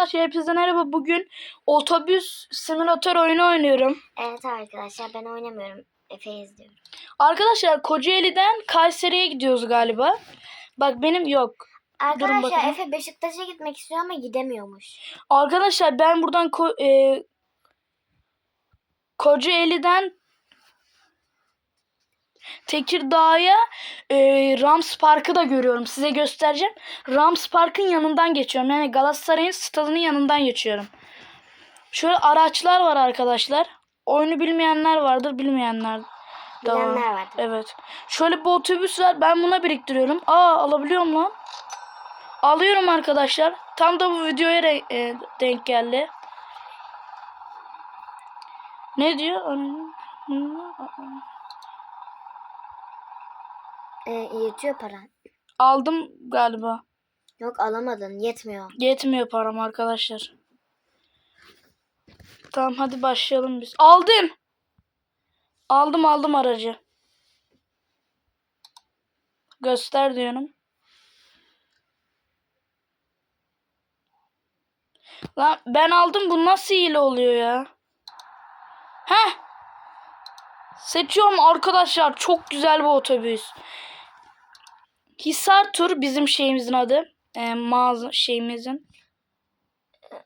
Arkadaşlar hepinize merhaba. Bugün otobüs simülatör oyunu oynuyorum. Evet arkadaşlar ben oynamıyorum. Efe izliyorum. Arkadaşlar Kocaeli'den Kayseri'ye gidiyoruz galiba. Bak benim yok. Arkadaşlar. Efe Beşiktaş'a gitmek istiyor ama gidemiyormuş. Arkadaşlar ben buradan Ko- e, Kocaeli'den Tekirdağ'a e, Rams Park'ı da görüyorum. Size göstereceğim. Rams Park'ın yanından geçiyorum. Yani Galatasaray'ın stadının yanından geçiyorum. Şöyle araçlar var arkadaşlar. Oyunu bilmeyenler vardır, bilmeyenler de var. Bilenler vardır. Evet. Şöyle bir otobüs var. Ben buna biriktiriyorum. Aa alabiliyorum lan. Alıyorum arkadaşlar. Tam da bu videoya e, denk geldi. Ne diyor? Ee, yetiyor paran. Aldım galiba. Yok alamadın yetmiyor. Yetmiyor param arkadaşlar. Tamam hadi başlayalım biz. Aldım. Aldım aldım aracı. Göster diyorum. Lan ben aldım bu nasıl hile oluyor ya? Heh. Seçiyorum arkadaşlar. Çok güzel bir otobüs. Hisar Tur bizim şeyimizin adı. Ee, mağaza şeyimizin.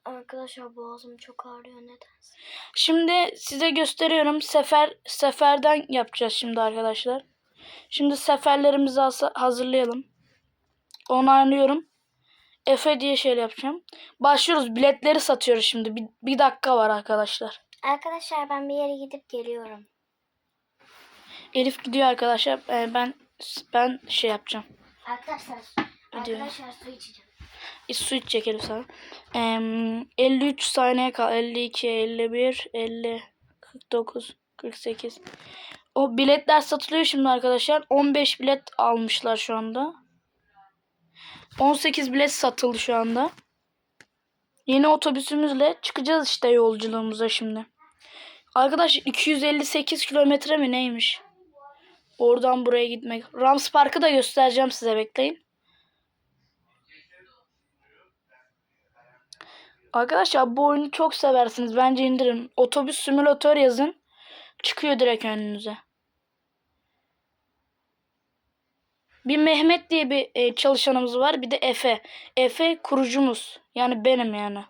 Arkadaşlar boğazım çok ağrıyor nedense. Şimdi size gösteriyorum. Sefer seferden yapacağız şimdi arkadaşlar. Şimdi seferlerimizi hazırlayalım. Onaylıyorum. Efe diye şey yapacağım. Başlıyoruz. Biletleri satıyoruz şimdi. Bir, bir dakika var arkadaşlar. Arkadaşlar ben bir yere gidip geliyorum. Elif gidiyor arkadaşlar. Ee, ben ben şey yapacağım. Arkadaşlar Gidiyor. arkadaşlar su içeceğim. Bir su içecek Elif sana. Ee, 53 saniye kal. 52, 51, 50, 49, 48. O biletler satılıyor şimdi arkadaşlar. 15 bilet almışlar şu anda. 18 bilet satıldı şu anda. Yeni otobüsümüzle çıkacağız işte yolculuğumuza şimdi. Arkadaş 258 kilometre mi neymiş? Oradan buraya gitmek. Rams Park'ı da göstereceğim size bekleyin. Arkadaşlar bu oyunu çok seversiniz. Bence indirin. Otobüs simülatör yazın. Çıkıyor direkt önünüze. Bir Mehmet diye bir e, çalışanımız var. Bir de Efe. Efe kurucumuz. Yani benim yani.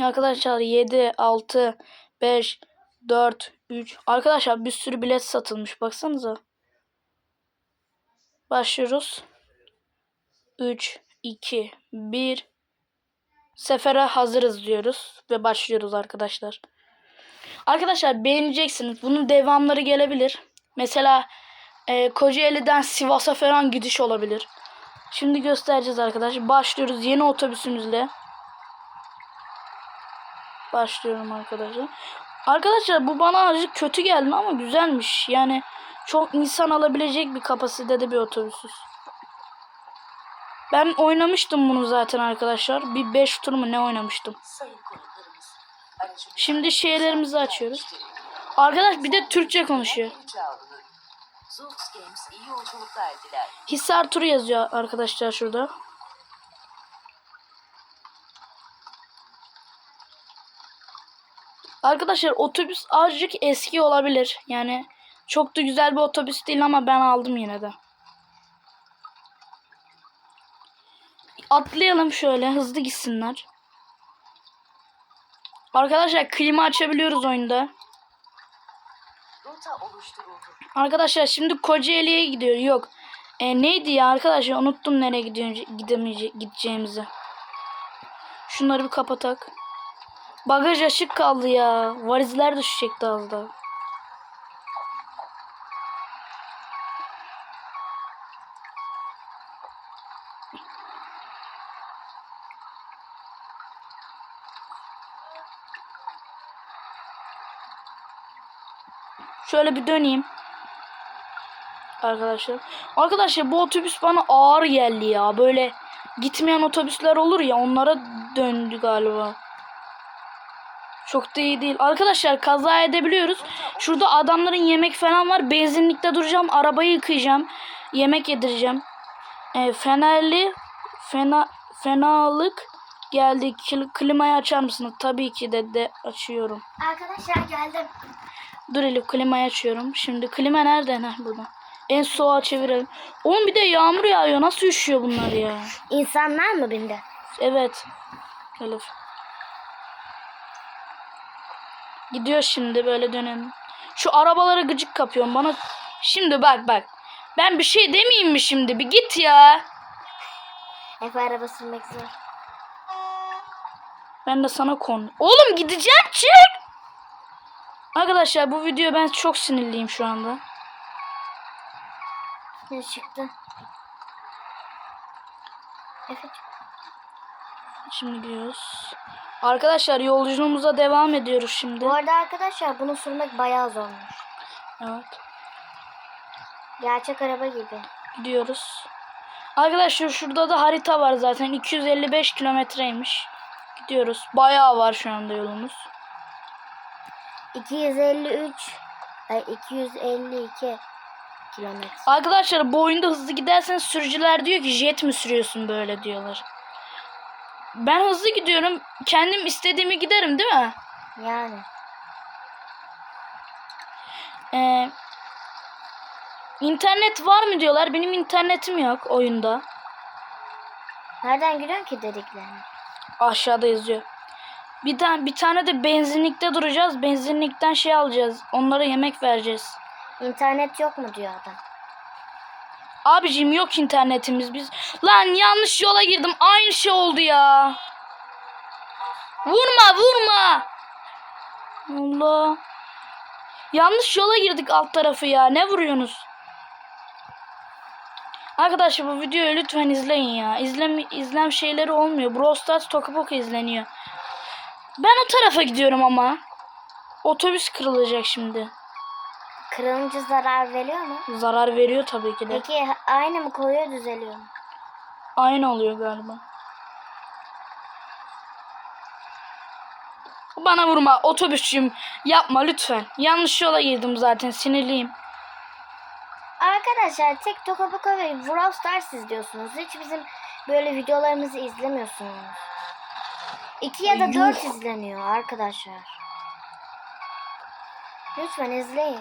Arkadaşlar 7, 6, 5, 4, 3. Arkadaşlar bir sürü bilet satılmış. Baksanıza. Başlıyoruz. 3, 2, 1. Sefere hazırız diyoruz. Ve başlıyoruz arkadaşlar. Arkadaşlar beğeneceksiniz. Bunun devamları gelebilir. Mesela e, Kocaeli'den Sivas'a falan gidiş olabilir. Şimdi göstereceğiz arkadaşlar. Başlıyoruz yeni otobüsümüzle. Başlıyorum arkadaşlar. Arkadaşlar bu bana azıcık kötü geldi ama güzelmiş. Yani çok insan alabilecek bir kapasitede bir otobüsüz. Ben oynamıştım bunu zaten arkadaşlar. Bir 5 tur mu ne oynamıştım. Şimdi şeylerimizi açıyoruz. Arkadaş bir de Türkçe konuşuyor. Hisar turu yazıyor arkadaşlar şurada. Arkadaşlar otobüs azıcık eski olabilir. Yani çok da güzel bir otobüs değil ama ben aldım yine de. Atlayalım şöyle hızlı gitsinler. Arkadaşlar klima açabiliyoruz oyunda. Arkadaşlar şimdi Kocaeli'ye gidiyor. Yok. E, neydi ya arkadaşlar unuttum nereye gidiyor gidemeyece gideceğimizi. Şunları bir kapatak. Bagaj açık kaldı ya. Valizler düşecekti az. Şöyle bir döneyim. Arkadaşlar. Arkadaşlar bu otobüs bana ağır geldi ya. Böyle gitmeyen otobüsler olur ya onlara döndü galiba. Çok da iyi değil. Arkadaşlar kaza edebiliyoruz. Şurada adamların yemek falan var. Benzinlikte duracağım. Arabayı yıkayacağım. Yemek yedireceğim. E, fenerli fena fenalık Geldik. Kli- Klimayı açar mısınız? Tabii ki de, de açıyorum. Arkadaşlar geldim. Dur Elif klimayı açıyorum. Şimdi klima nerede? Heh burada. En soğuğa çevirelim. Oğlum bir de yağmur yağıyor. Nasıl üşüyor bunlar ya? İnsanlar mı bindi? Evet. Elif. Gidiyor şimdi böyle dönelim. Şu arabalara gıcık kapıyorum bana. Şimdi bak bak. Ben bir şey demeyeyim mi şimdi? Bir git ya. Efe araba sürmek zor. Ben de sana kon. Oğlum gideceğim çık. Arkadaşlar bu video ben çok sinirliyim şu anda. Ne çıktı? Efe Şimdi gidiyoruz. Arkadaşlar yolculuğumuza devam ediyoruz şimdi. Bu arada arkadaşlar bunu sürmek bayağı zormuş. Evet. Gerçek araba gibi. Gidiyoruz. Arkadaşlar şurada da harita var zaten. 255 kilometreymiş. Gidiyoruz. Bayağı var şu anda yolumuz. 253 ay 252 kilometre. Arkadaşlar bu oyunda hızlı gidersen sürücüler diyor ki jet mi sürüyorsun böyle diyorlar. Ben hızlı gidiyorum. Kendim istediğimi giderim değil mi? Yani. Ee, internet var mı diyorlar. Benim internetim yok oyunda. Nereden giriyorsun ki dediklerini? Aşağıda yazıyor. Bir tane bir tane de benzinlikte duracağız. Benzinlikten şey alacağız. Onlara yemek vereceğiz. İnternet yok mu diyor adam. Abicim yok internetimiz biz. Lan yanlış yola girdim. Aynı şey oldu ya. Vurma vurma. Allah. Yanlış yola girdik alt tarafı ya. Ne vuruyorsunuz? Arkadaşlar bu videoyu lütfen izleyin ya. İzlem, izlem şeyleri olmuyor. Brawl Stars toka boka izleniyor. Ben o tarafa gidiyorum ama. Otobüs kırılacak şimdi. Kırılınca zarar veriyor mu? Zarar veriyor tabii ki de. Peki aynı mı koyuyor düzeliyor mu? Aynı oluyor galiba. Bana vurma otobüsçüyüm. Yapma lütfen. Yanlış yola girdim zaten sinirliyim. Arkadaşlar tek Toka Boka ve Brawl Stars izliyorsunuz. Hiç bizim böyle videolarımızı izlemiyorsunuz. 2 ya da. 4 izleniyor arkadaşlar. Lütfen izleyin.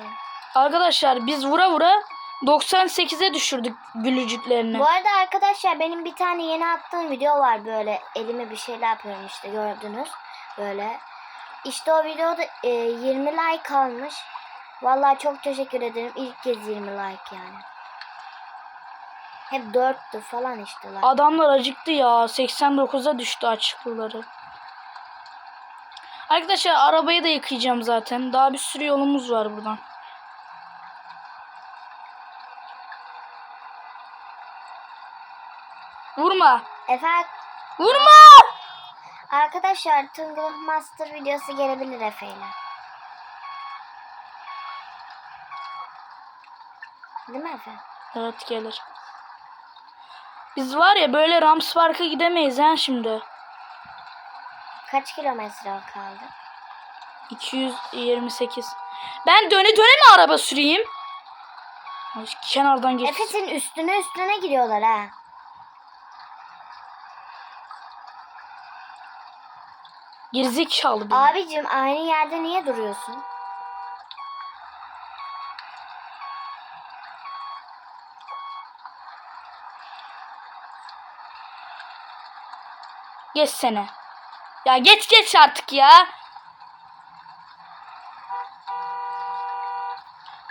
Arkadaşlar biz vura vura 98'e düşürdük gülücüklerini. Bu arada arkadaşlar benim bir tane yeni attığım video var böyle elime bir şeyler yapıyorum işte gördünüz böyle. İşte o videoda e, 20 like almış. Vallahi çok teşekkür ederim. İlk kez 20 like yani. Hep 4'tü falan işte like. Adamlar acıktı ya. 89'a düştü açıklıları. Arkadaşlar arabayı da yıkayacağım zaten. Daha bir sürü yolumuz var buradan. Vurma. Efendim Vurma. arkadaşlar Tungle Master videosu gelebilir Efe ile. Değil mi Efe? Evet gelir. Biz var ya böyle Rams Park'a gidemeyiz ha şimdi. Kaç kilometre kaldı? 228. Ben döne döne mi araba süreyim? Ay, Kenardan geç. Efe senin üstüne üstüne gidiyorlar ha. Gerizekalı bir. Abicim aynı yerde niye duruyorsun? Geçsene. Ya geç geç artık ya.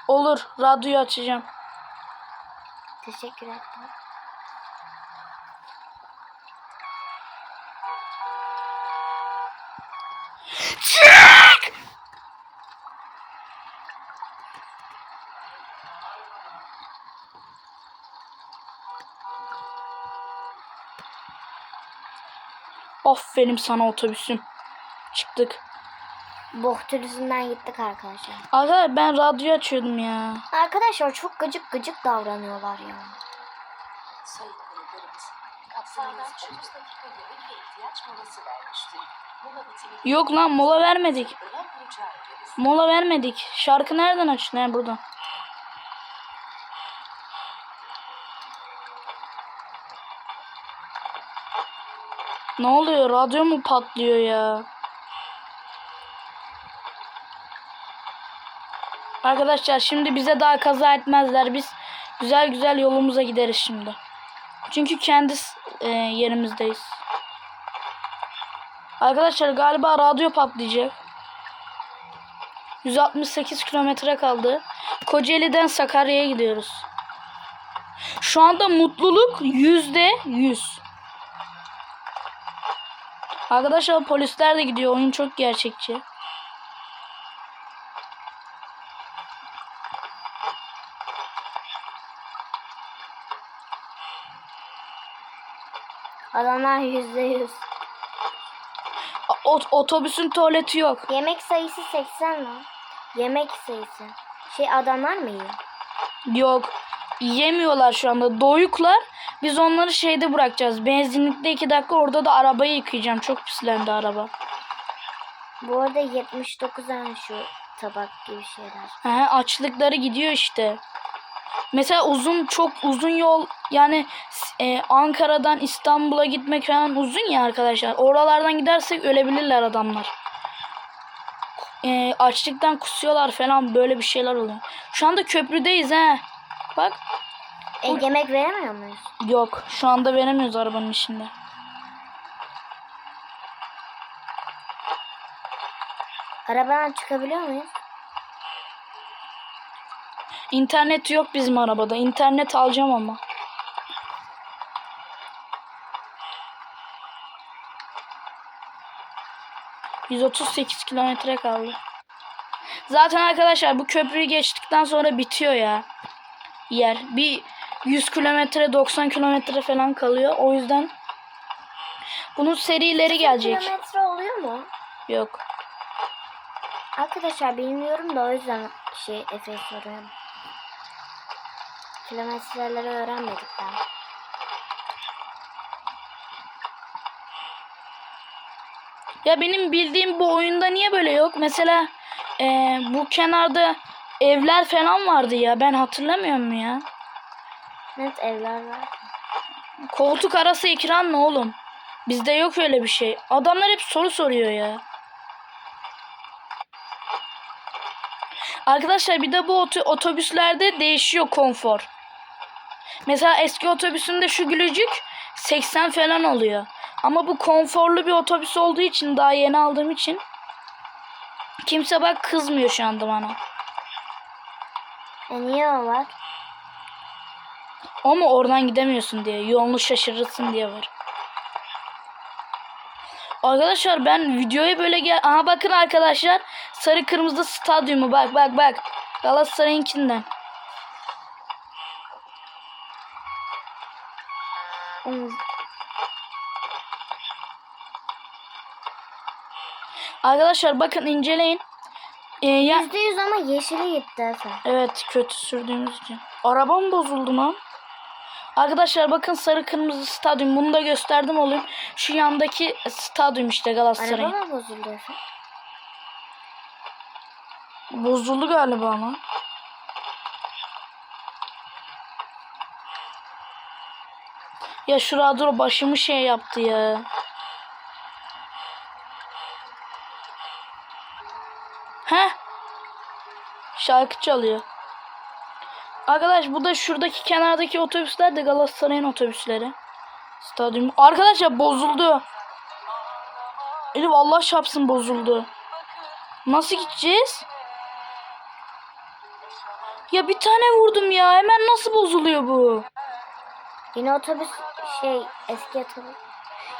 Olur. Radyoyu açacağım. Teşekkür ederim. Çık! Aferin sana otobüsüm. Çıktık. Bohtur yüzünden gittik arkadaşlar. Aga ben radyo açıyordum ya. Arkadaşlar çok gıcık gıcık davranıyorlar ya. Sayın kaptanlar 30 dakika yemek Yok lan mola vermedik. Mola vermedik. Şarkı nereden açtın? He buradan. Ne oluyor? Radyo mu patlıyor ya? Arkadaşlar şimdi bize daha kaza etmezler. Biz güzel güzel yolumuza gideriz şimdi. Çünkü kendi e, yerimizdeyiz. Arkadaşlar galiba radyo patlayacak. 168 kilometre kaldı. Kocaeli'den Sakarya'ya gidiyoruz. Şu anda mutluluk yüzde yüz. Arkadaşlar polisler de gidiyor. Oyun çok gerçekçi. Adamlar yüzde yüz. Ot- otobüsün tuvaleti yok. Yemek sayısı 80 lan. Yemek sayısı. Şey adamlar mı yiyor? Yok. Yemiyorlar şu anda. Doyuklar. Biz onları şeyde bırakacağız. Benzinlikte iki dakika orada da arabayı yıkayacağım. Çok pislendi araba. Bu arada 79 tane şu tabak gibi şeyler. He, açlıkları gidiyor işte. Mesela uzun çok uzun yol yani e, Ankara'dan İstanbul'a gitmek falan uzun ya arkadaşlar. Oralardan gidersek ölebilirler adamlar. E, açlıktan kusuyorlar falan böyle bir şeyler oluyor. Şu anda köprüdeyiz he. Bak E, yemek veremiyor muyuz? yok şu anda veremiyoruz arabanın içinde. Arabadan çıkabiliyor muyuz? İnternet yok bizim arabada. İnternet alacağım ama. ...138 kilometre kaldı. Zaten arkadaşlar bu köprüyü geçtikten sonra bitiyor ya. Yer. Bir 100 kilometre 90 kilometre falan kalıyor. O yüzden... Bunun serileri gelecek. Kilometre oluyor mu? Yok. Arkadaşlar bilmiyorum da o yüzden şey Efe'ye soruyorum. Kilometreleri öğrenmedik daha. Ya benim bildiğim bu oyunda niye böyle yok? Mesela eee, bu kenarda evler falan vardı ya. Ben hatırlamıyorum ya. Evet evler var. Koltuk arası ekran ne oğlum? Bizde yok öyle bir şey. Adamlar hep soru soruyor ya. Arkadaşlar bir de bu oto- otobüslerde değişiyor konfor. Mesela eski otobüsünde şu gülücük 80 falan oluyor. Ama bu konforlu bir otobüs olduğu için daha yeni aldığım için kimse bak kızmıyor şu anda bana. E niye o var? Ama oradan gidemiyorsun diye. Yolunu şaşırırsın diye var. Arkadaşlar ben videoya böyle gel... Aha bakın arkadaşlar. Sarı kırmızı stadyumu. Bak bak bak. Galatasaray'ınkinden. Arkadaşlar bakın inceleyin. Ee, ya... Ama yeşili gitti Efe. Evet kötü sürdüğümüz için. Arabam bozuldu lan. Arkadaşlar bakın sarı kırmızı stadyum. Bunu da gösterdim olayım. Şu yandaki stadyum işte Galatasaray'ın. Araba mı bozuldu Efe? Bozuldu galiba ama. Ya şu radyo başımı şey yaptı ya. He? Şarkı çalıyor. Arkadaş bu da şuradaki kenardaki otobüsler de Galatasaray'ın otobüsleri. Stadyum. Arkadaşlar bozuldu. Elif Allah şapsın bozuldu. Nasıl gideceğiz? Ya bir tane vurdum ya. Hemen nasıl bozuluyor bu? Yine otobüs şey eski otobüs.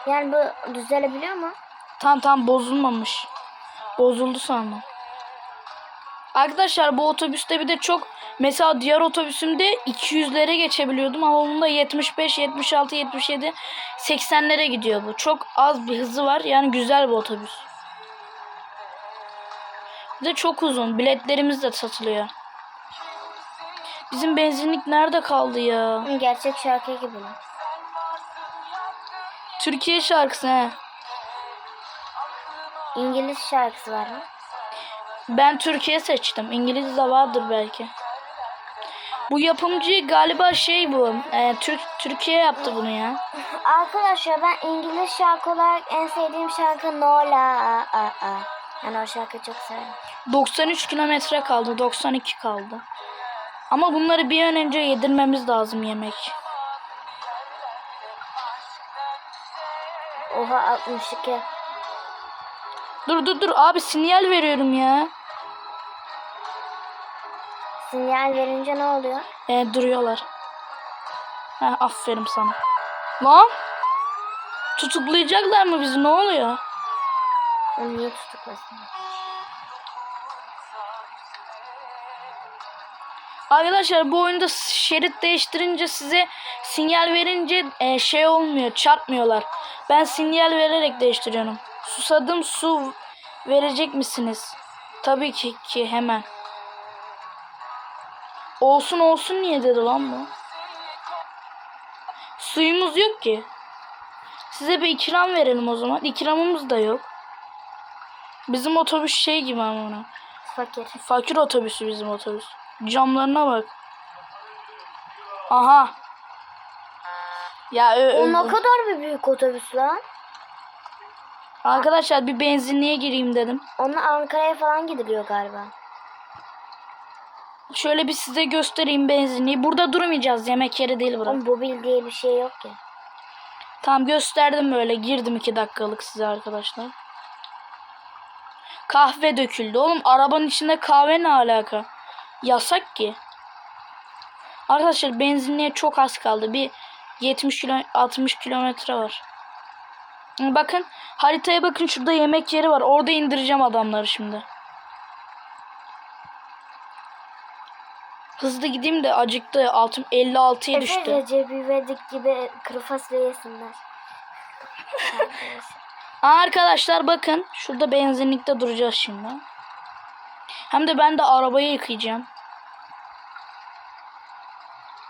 Yani bu düzelebiliyor mu? Tam tam bozulmamış. Bozuldu sandım. Arkadaşlar bu otobüste bir de çok mesela diğer otobüsümde 200'lere geçebiliyordum ama bunda 75, 76, 77, 80'lere gidiyor bu. Çok az bir hızı var. Yani güzel bir otobüs. Bir de çok uzun. Biletlerimiz de satılıyor. Bizim benzinlik nerede kaldı ya? Gerçek şarkı gibi. Türkiye şarkısı he. İngiliz şarkısı var mı? Ben Türkiye seçtim. İngiliz de vardır belki. Bu yapımcı galiba şey bu. e, Türk Türkiye yaptı bunu ya. Arkadaşlar ben İngiliz şarkı olarak en sevdiğim şarkı Nola. Aa, aa, aa. Yani o şarkıyı çok severim. 93 kilometre kaldı. 92 kaldı. Ama bunları bir an önce yedirmemiz lazım yemek. Oha 62. Dur dur dur abi sinyal veriyorum ya. Sinyal verince ne oluyor? E, duruyorlar. Ha, aferin sana. Lan! Tutuklayacaklar mı bizi? Ne oluyor? Onu niye tutuklasın? Arkadaşlar bu oyunda şerit değiştirince size sinyal verince e, şey olmuyor, çarpmıyorlar. Ben sinyal vererek değiştiriyorum. Susadım su verecek misiniz? Tabii ki ki hemen. Olsun olsun niye dedi lan bu? Suyumuz yok ki. Size bir ikram verelim o zaman. İkramımız da yok. Bizim otobüs şey gibi ama ona. Fakir. Fakir otobüsü bizim otobüs. Camlarına bak. Aha. Ya ö- O ö- ne kadar bir büyük otobüs lan. Arkadaşlar bir benzinliğe gireyim dedim. Onunla Ankara'ya falan gidiliyor galiba. Şöyle bir size göstereyim benzinliği. Burada durmayacağız. Yemek yeri değil burası. Ama mobil diye bir şey yok ki. Tamam gösterdim böyle. Girdim iki dakikalık size arkadaşlar. Kahve döküldü. Oğlum arabanın içinde kahve ne alaka? Yasak ki. Arkadaşlar benzinliğe çok az kaldı. Bir 70 kilo 60 kilometre var. Bakın haritaya bakın şurada yemek yeri var. Orada indireceğim adamları şimdi. Hızlı gideyim de acıktı. Altım 56'ya Efe düştü. Recep İvedik gibi kuru fasulye yesinler. Arkadaşlar bakın şurada benzinlikte duracağız şimdi. Hem de ben de arabayı yıkayacağım.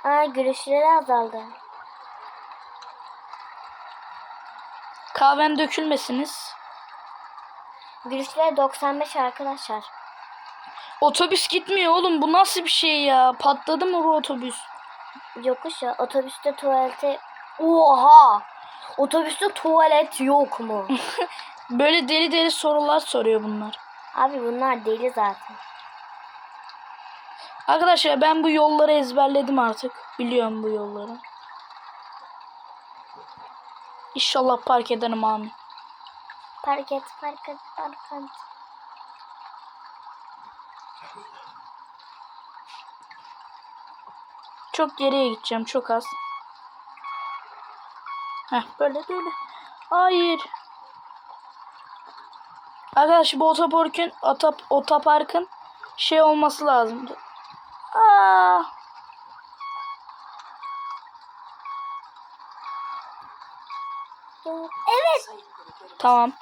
Aa gülüşleri azaldı. Kahven dökülmesiniz. Gülüşleri 95 arkadaşlar. Otobüs gitmiyor oğlum bu nasıl bir şey ya? Patladı mı bu otobüs? Yokuş ya otobüste tuvalete... Oha! Otobüste tuvalet yok mu? Böyle deli deli sorular soruyor bunlar. Abi bunlar deli zaten. Arkadaşlar ben bu yolları ezberledim artık. Biliyorum bu yolları. İnşallah park ederim amin. Park et, park et, park et. Çok geriye gideceğim çok az. Heh böyle böyle. Hayır. Arkadaş bu otoparkın otop, otoparkın şey olması lazım. Aa. Vermiştir.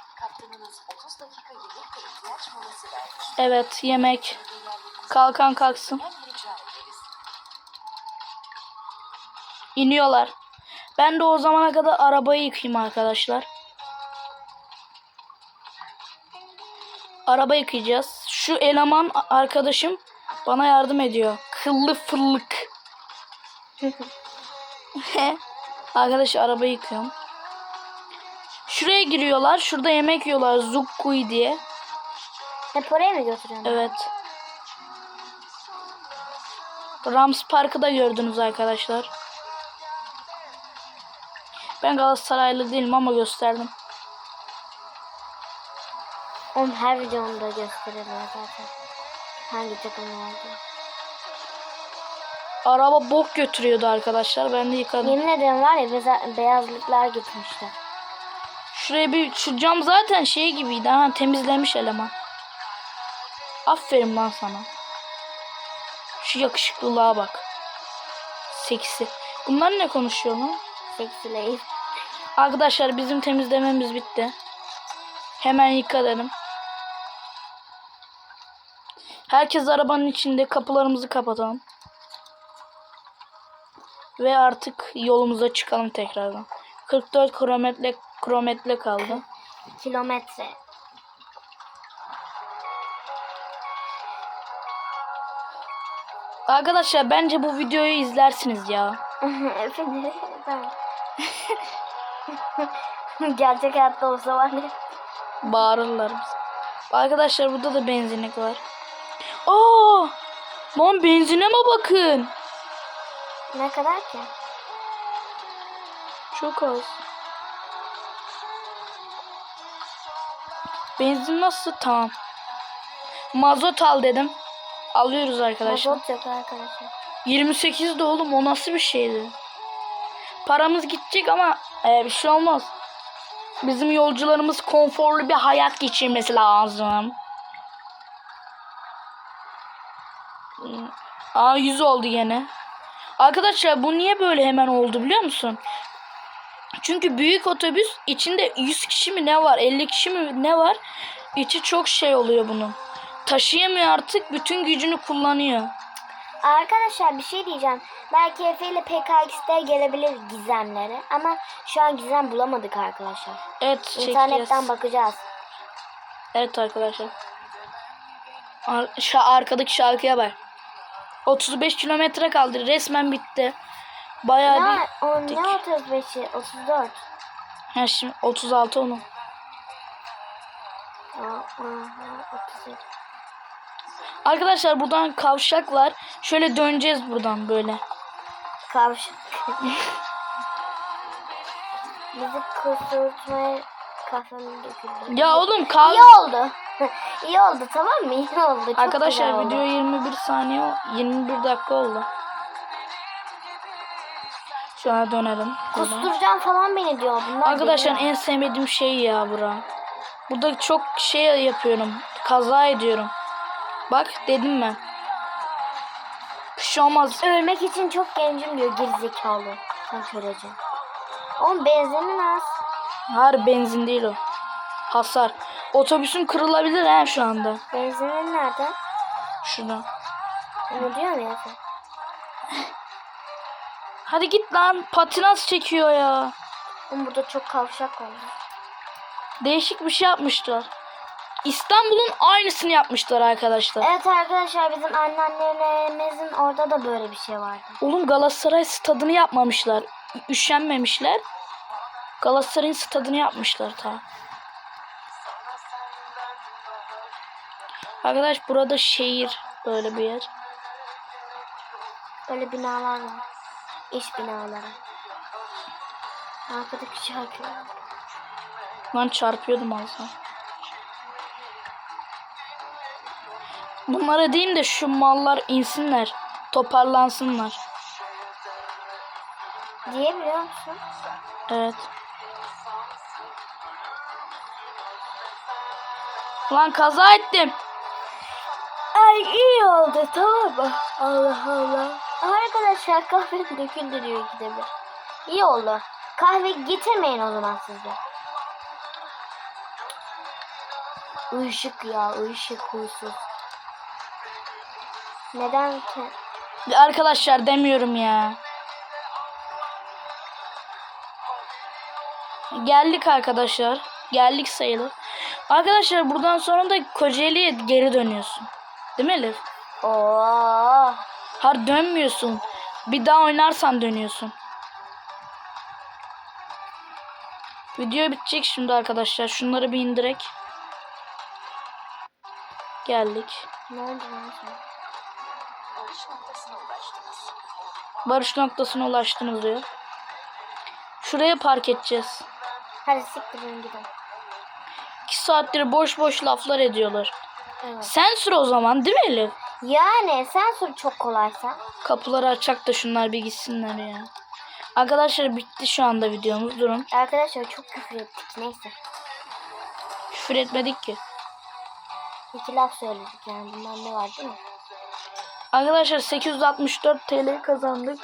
Evet yemek. Kalkan kalksın. İniyorlar. Ben de o zamana kadar arabayı yıkayayım arkadaşlar. Araba yıkayacağız. Şu eleman arkadaşım bana yardım ediyor. Kıllı fırlık. Arkadaş araba yıkıyorum. Şuraya giriyorlar. Şurada yemek yiyorlar. Zukkui diye. Hep oraya mı götürüyorsun? Evet. Rams Park'ı da gördünüz arkadaşlar. Ben Galatasaraylı değilim ama gösterdim. Oğlum her videomda gösteriyorlar zaten. Hangi takım oldu? Araba bok götürüyordu arkadaşlar. Ben de yıkadım. Yemin ederim var ya beyazlıklar gitmişti. Şuraya bir şu zaten şey gibiydi. Ha, temizlemiş eleman. Aferin lan sana. Şu yakışıklılığa bak. Seksi. Bunlar ne konuşuyor lan? Seksileyiz. Arkadaşlar bizim temizlememiz bitti. Hemen yıka dedim. Herkes arabanın içinde kapılarımızı kapatalım. Ve artık yolumuza çıkalım tekrardan. 44 kilometre kilometre kaldı. Kilometre. Arkadaşlar bence bu videoyu izlersiniz ya. Gerçek hayatta olsa var ya. Bağırırlar bize. Arkadaşlar burada da benzinlik var. Aa! Lan benzine mi bakın? Ne kadar ki? Çok az. Benzin nasıl? Tamam. Mazot al dedim. Alıyoruz arkadaşlar. Mazot yok arkadaşlar. 28 de oğlum o nasıl bir şeydi? Paramız gidecek ama e, bir şey olmaz. Bizim yolcularımız konforlu bir hayat geçirmesi lazım. Aa 100 oldu gene. Arkadaşlar bu niye böyle hemen oldu biliyor musun? Çünkü büyük otobüs içinde 100 kişi mi ne var 50 kişi mi ne var içi çok şey oluyor bunun. Taşıyamıyor artık bütün gücünü kullanıyor. Arkadaşlar bir şey diyeceğim. Belki Efe ile PKX'de gelebilir gizemleri. Ama şu an gizem bulamadık arkadaşlar. Evet çekeceğiz. İnternetten bakacağız. Evet arkadaşlar. Ar şa arkadaki şarkıya bak. 35 kilometre kaldı. Resmen bitti. Bayağı Ne, bir... o, ne 35'i? 34. Ha, şimdi 36 onun. Aa, aha, 37. Arkadaşlar buradan kavşak var. Şöyle döneceğiz buradan böyle. Kavşak. Bizi kusurtmaya kafamı döküldü. Ya oğlum kav... İyi oldu. İyi oldu tamam mı? İyi oldu. Çok Arkadaşlar oldu. video 21 saniye 21 dakika oldu. Şuna dönelim. Kusturacağım falan beni diyor. Bunlar Arkadaşlar en sevmediğim şey ya bura. Burada çok şey yapıyorum. Kaza ediyorum. Bak dedim ben. Bir şey olmaz. Ölmek için çok gencim diyor gerizekalı. Sen körece. Oğlum benzinin az. Hayır benzin değil o. Hasar. Otobüsüm kırılabilir he şu anda. Benzinin nerede? Şurada. Onu diyor mu ya sen? Hadi git lan. Patinaj çekiyor ya. Oğlum burada çok kavşak var. Değişik bir şey yapmışlar. İstanbul'un aynısını yapmışlar arkadaşlar. Evet arkadaşlar bizim anneannelerimizin orada da böyle bir şey vardı. Oğlum Galatasaray stadını yapmamışlar. Üşenmemişler. Galatasaray'ın stadını yapmışlar ta. Arkadaş burada şehir böyle bir yer. Böyle binalar var. İş binaları. Arkadaki şarkı. Lan çarpıyordum az. Bunlara diyeyim de şu mallar insinler. Toparlansınlar. Diyebiliyor musun? Evet. Lan kaza ettim. Ay iyi oldu tamam mı? Allah Allah. Arkadaşlar kahve döküldü diyor ikide bir. İyi oldu. Kahve getirmeyin o zaman sizde. Işık ya ışık huysuz. Neden ki? Arkadaşlar demiyorum ya. Geldik arkadaşlar. Geldik sayılır. Arkadaşlar buradan sonra da Kocaeli'ye geri dönüyorsun. Değil mi Elif? Oo. Har dönmüyorsun. Bir daha oynarsan dönüyorsun. Video bitecek şimdi arkadaşlar. Şunları bir indirek. Geldik. Ne oldu lan? Barış noktasına ulaştınız. Barış noktasına ulaştınız diyor. Şuraya park edeceğiz. Hadi siktirin gidin. 2 saattir boş boş laflar ediyorlar. Evet. Sen sür o zaman değil mi Elif? Yani sen sor çok kolaysa. Kapıları açacak da şunlar bir gitsinler ya. Arkadaşlar bitti şu anda videomuz. Durun. Arkadaşlar çok küfür ettik neyse. Küfür etmedik ki. İki laf söyledik yani bundan ne var değil mi? Arkadaşlar 864 TL kazandık.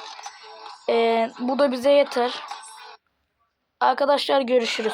Ee, bu da bize yeter. Arkadaşlar görüşürüz.